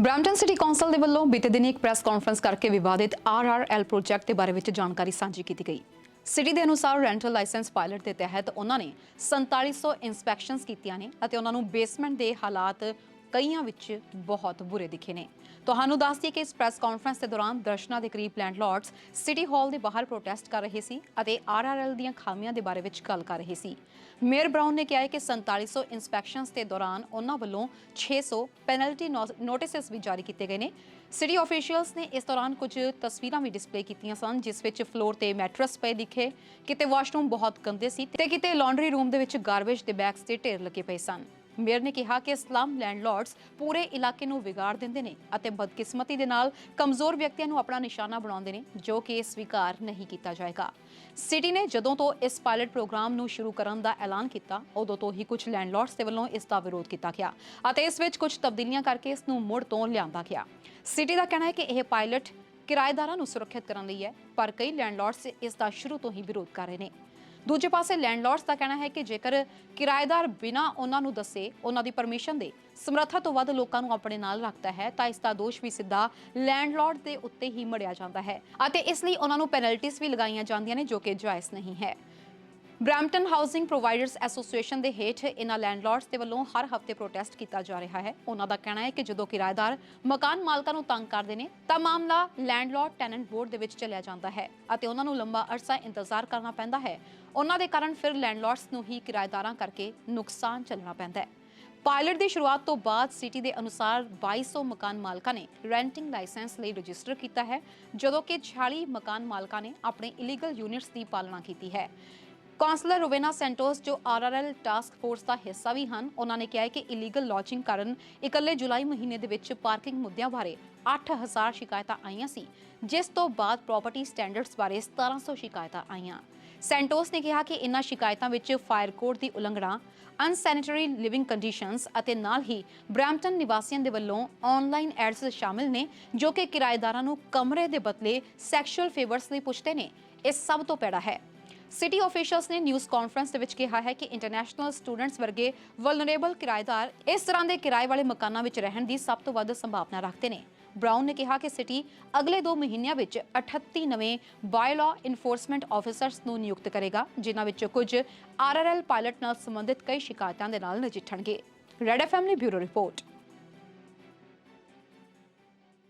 Brampton city council ਦੇ ਵੱਲੋਂ ਬੀਤੇ ਦਿਨੀ ਇੱਕ ਪ੍ਰੈਸ ਕਾਨਫਰੰਸ ਕਰਕੇ ਵਿਵਾਦਿਤ ਆਰਆਰਐਲ ਪ੍ਰੋਜੈਕਟ ਦੇ ਬਾਰੇ ਵਿੱਚ ਜਾਣਕਾਰੀ ਸਾਂਝੀ ਕੀਤੀ ਗਈ। ਸਿਟੀ ਦੇ ਅਨੁਸਾਰ ਰੈਂਟਲ ਲਾਇਸੈਂਸ ਪਾਇਲਟ ਦੇ ਤਹਿਤ ਉਹਨਾਂ ਨੇ 4700 ਇਨਸਪੈਕਸ਼ਨਸ ਕੀਤੀਆਂ ਨੇ ਅਤੇ ਉਹਨਾਂ ਨੂੰ ਬੇਸਮੈਂਟ ਦੇ ਹਾਲਾਤ ਕਈਆਂ ਵਿੱਚ ਬਹੁਤ ਬੁਰੇ ਦਿਖੇ ਨੇ। ਤੁਹਾਨੂੰ ਦੱਸ ਦਈਏ ਕਿ ਇਸ ਪ੍ਰੈਸ ਕਾਨਫਰੰਸ ਦੇ ਦੌਰਾਨ ਦਰਸ਼ਨਾਂ ਦੇ ਕਰੀਬ ਲੈਂਡਲਾਰਡਸ ਸਿਟੀ ਹਾਲ ਦੇ ਬਾਹਰ ਪ੍ਰੋਟੈਸਟ ਕਰ ਰਹੇ ਸੀ ਅਤੇ ਆਰਆਰਐਲ ਦੀਆਂ ਖਾਮੀਆਂ ਦੇ ਬਾਰੇ ਵਿੱਚ ਗੱਲ ਕਰ ਰਹੇ ਸੀ। ਮੇਅਰ ਬਰਾਊਨ ਨੇ ਕਿਹਾ ਹੈ ਕਿ 4700 ਇਨਸਪੈਕਸ਼ਨਸ ਦੇ ਦੌਰਾਨ ਉਹਨਾਂ ਵੱਲੋਂ 600 ਪੈਨਲਟੀ ਨੋਟਿਸਸ ਵੀ ਜਾਰੀ ਕੀਤੇ ਗਏ ਨੇ। ਸਿਟੀ ਆਫੀਸ਼ੀਅਲਸ ਨੇ ਇਸ ਦੌਰਾਨ ਕੁਝ ਤਸਵੀਰਾਂ ਵੀ ਡਿਸਪਲੇ ਕੀਤੀਆਂ ਸਨ, ਜਿਸ ਵਿੱਚ ਫਲੋਰ ਤੇ ਮੈਟਰਸ ਪਏ ਦਿਖੇ, ਕਿਤੇ ਵਾਸ਼ਰੂਮ ਬਹੁਤ ਗੰਦੇ ਸੀ ਤੇ ਕਿਤੇ ਲਾਂਡਰੀ ਰੂਮ ਦੇ ਵਿੱਚ ਗਾਰਬੇਜ ਦੇ ਬੈਗਸ ਦੇ ਢੇਰ ਲੱਗੇ ਪਏ ਸਨ। ਮੇਅਰ ਨੇ ਕਿਹਾ ਕਿ ਸਲਮ ਲੈਂਡਲਾਰਡਸ ਪੂਰੇ ਇਲਾਕੇ ਨੂੰ ਵਿਗਾੜ ਦਿੰਦੇ ਨੇ ਅਤੇ ਬਦਕਿਸਮਤੀ ਦੇ ਨਾਲ ਕਮਜ਼ੋਰ ਵਿਅਕਤੀਆਂ ਨੂੰ ਆਪਣਾ ਨਿਸ਼ਾਨਾ ਬਣਾਉਂਦੇ ਨੇ, ਜੋ ਕਿ ਸਵੀਕਾਰ ਨਹੀਂ ਕੀਤਾ ਜਾਏਗਾ। ਸਿਟੀ ਨੇ ਜਦੋਂ ਤੋਂ ਇਸ ਪਾਇਲਟ ਪ੍ਰੋਗਰਾਮ ਨੂੰ ਸ਼ੁਰੂ ਕਰਨ ਦਾ ਐਲਾਨ ਕੀਤਾ, ਉਦੋਂ ਤੋਂ ਹੀ ਕੁਝ ਲੈਂਡਲਾਰਡਸ ਦੇ ਵੱਲੋਂ ਇਸ ਦਾ ਵਿਰੋਧ ਕੀਤਾ ਗਿਆ ਅਤੇ ਇਸ ਵਿੱਚ ਕੁਝ ਤਬਦੀਲੀਆਂ ਕਰਕੇ ਇਸ ਨੂੰ ਮੁੜ ਤੋਂ ਲਿਆਂਦਾ ਗਿਆ। ਸਿਟੀ ਦਾ ਕਹਿਣਾ ਹੈ ਕਿ ਇਹ ਪਾਇਲਟ ਕਿਰਾਏਦਾਰਾਂ ਨੂੰ ਸੁਰੱਖਿਅਤ ਕਰਨ ਲਈ ਹੈ, ਪਰ ਕਈ ਲੈਂਡਲਾਰਡਸ ਇਸ ਦਾ ਸ਼ੁਰੂ ਤੋਂ ਹੀ ਵਿਰੋਧ ਕਰ ਰਹੇ ਨੇ। ਦੂਜੇ ਪਾਸੇ ਲੈਂਡਲਾਰਡਸ ਦਾ ਕਹਿਣਾ ਹੈ ਕਿ ਜੇਕਰ ਕਿਰਾਏਦਾਰ ਬਿਨਾਂ ਉਹਨਾਂ ਨੂੰ ਦੱਸੇ ਉਹਨਾਂ ਦੀ ਪਰਮਿਸ਼ਨ ਦੇ ਸਮਰੱਥਾ ਤੋਂ ਵੱਧ ਲੋਕਾਂ ਨੂੰ ਆਪਣੇ ਨਾਲ ਰੱਖਦਾ ਹੈ, ਤਾਂ ਇਸ ਦਾ ਦੋਸ਼ ਵੀ ਸਿੱਧਾ ਲੈਂਡਲਾਰਡ ਦੇ ਉੱਤੇ ਹੀ ਮੜਿਆ ਜਾਂਦਾ ਹੈ ਅਤੇ ਇਸ ਲਈ ਉਹਨਾਂ ਨੂੰ ਪੈਨਲਟੀਆਂ ਵੀ ਲਗਾਈਆਂ ਜਾਂਦੀਆਂ ਨੇ ਜੋ ਕਿ ਜਾਇਜ਼ ਨਹੀਂ ਹੈ। ਬ੍ਰੈਂਪਟਨ ਹਾਊਸਿੰਗ ਪ੍ਰੋਵਾਈਡਰਸ ਐਸੋਸੀਏਸ਼ਨ ਦੇ ਹੇਠ ਇਹਨਾਂ ਲੈਂਡਲਾਰਡਸ ਦੇ ਵੱਲੋਂ ਹਰ ਹਫ਼ਤੇ ਪ੍ਰੋਟੈਸਟ ਕੀਤਾ ਜਾ ਰਿਹਾ ਹੈ। ਉਹਨਾਂ ਦਾ ਕਹਿਣਾ ਹੈ ਕਿ ਜਦੋਂ ਕਿਰਾਏਦਾਰ ਮਕਾਨ ਮਾਲਕਾਂ ਨੂੰ ਤੰਗ ਕਰਦੇ ਨੇ, ਤਾਂ ਮਾਮਲਾ ਲੈਂਡਲਾਰਡ ਟੈਨੈਂਟ ਬੋਰਡ ਦੇ ਵਿੱਚ ਚਲਿਆ ਜਾਂਦਾ ਹੈ ਅਤੇ ਉਹਨਾਂ ਨੂੰ ਲੰਬਾ ਅਰਸਾ ਇੰਤਜ਼ਾਰ ਕਰਨਾ ਪੈਂਦਾ ਹੈ। ਉਹਨਾਂ ਦੇ ਕਾਰਨ ਫਿਰ ਲੈਂਡਲਾਰਡਸ ਨੂੰ ਹੀ ਕਿਰਾਏਦਾਰਾਂ ਕਰਕੇ ਨੁਕਸਾਨ ਚੱਲਣਾ ਪੈਂਦਾ ਹੈ। ਪਾਇਲਟ ਦੀ ਸ਼ੁਰੂਆਤ ਤੋਂ ਬਾਅਦ ਸਿਟੀ ਦੇ ਅਨੁਸਾਰ 2200 ਮਕਾਨ ਮਾਲਕਾਂ ਨੇ ਰੈਂਟਿੰਗ ਲਾਇਸੈਂਸ ਲਈ ਰਜਿਸਟਰ ਕੀਤਾ ਹੈ, ਜਦੋਂ ਕਿ 46 ਮਕਾਨ ਮਾਲਕਾਂ ਨੇ ਆਪਣੇ ਇਲੀਗਲ ਯੂਨਿਟਸ ਦੀ ਪਾਲਣਾ ਕੀਤੀ ਹੈ। ਕਾਉਂਸਲਰ ਰੋਵੇਨਾ ਸੈਂਟੋਸ, ਜੋ ਆਰਆਰਐਲ ਟਾਸਕ ਫੋਰਸ ਦਾ ਹਿੱਸਾ ਵੀ ਹਨ, ਉਹਨਾਂ ਨੇ ਕਿਹਾ ਹੈ ਕਿ ਇਲੀਗਲ ਲੌਜਿੰਗ ਕਾਰਨ ਇਕੱਲੇ ਜੁਲਾਈ ਮਹੀਨੇ ਦੇ ਵਿੱਚ ਪਾਰਕਿੰਗ ਮੁੱਦਿਆਂ ਬਾਰੇ 8000 ਸ਼ਿਕਾਇਤਾਂ ਆਈਆਂ ਸੀ, ਜਿਸ ਤੋਂ ਬਾਅਦ ਪ੍ਰਾਪਰਟੀ ਸਟੈਂਡਰਡਸ ਬਾਰੇ 1700 ਸ਼ਿਕਾਇਤਾਂ ਆਈਆਂ। ਸੈਂਟੋਸ ਨੇ ਕਿਹਾ ਕਿ ਇਨ੍ਹਾਂ ਸ਼ਿਕਾਇਤਾਂ ਵਿੱਚ ਫਾਇਰ ਕੋਡ ਦੀ ਉਲੰਘਣਾ, ਅਨਸੈਨੀਟਰੀ ਲਿਵਿੰਗ ਕੰਡੀਸ਼ਨਸ ਅਤੇ ਨਾਲ ਹੀ ਬ੍ਰੈਂਪਟਨ ਨਿਵਾਸੀਆਂ ਦੇ ਵੱਲੋਂ ਆਨਲਾਈਨ ਐਡਸ ਸ਼ਾਮਿਲ ਨੇ, ਜੋ ਕਿ ਕਿਰਾਏਦਾਰਾਂ ਨੂੰ ਕਮਰੇ ਦੇ ਬਦਲੇ ਸੈਕਸ਼ੂਅਲ ਫੇਵਰਸ ਲਈ ਪੁੱਛਦੇ ਨੇ, ਇਹ ਸਭ ਤੋਂ ਪੈੜਾ ਹੈ। ਸਿਟੀ ਆਫੀਸ਼ੀਅਲਸ ਨੇ ਨਿਊਜ਼ ਕਾਨਫਰੰਸ ਦੇ ਵਿੱਚ ਕਿਹਾ ਹੈ ਕਿ ਇੰਟਰਨੈਸ਼ਨਲ ਸਟੂਡੈਂਟਸ ਵਰਗੇ ਵਲਨਰੇਬਲ ਕਿਰਾਏਦਾਰ ਇਸ ਤਰ੍ਹਾਂ ਦੇ ਕਿਰਾਏ ਵਾਲੇ ਮਕਾਨਾਂ ਵਿੱਚ ਰਹਿਣ ਦੀ ਸਭ ਤੋਂ ਵੱਧ ਸੰਭਾਵਨਾ ਰੱਖਦੇ ਨੇ। ਬ੍ਰਾਊਨ ਨੇ ਕਿਹਾ ਕਿ ਸਿਟੀ ਅਗਲੇ 2 ਮਹੀਨਿਆਂ ਵਿੱਚ 38 ਨਵੇਂ ਬਾਇਲਾ ਇਨਫੋਰਸਮੈਂਟ ਆਫੀਸਰਸ ਨੂੰ ਨਿਯੁਕਤ ਕਰੇਗਾ, ਜਿਨ੍ਹਾਂ ਵਿੱਚੋਂ ਕੁਝ ਆਰਆਰਐਲ ਪਾਇਲਟ ਨਾਲ ਸੰਬੰਧਿਤ ਕਈ ਸ਼ਿਕਾਇਤਾਂ ਦੇ ਨਾਲ ਨਜਿੱਠਣਗੇ। ਰੈਡ ਐਫਐਮ ਲਈ ਬਿਊਰੋ ਰਿਪੋਰਟ।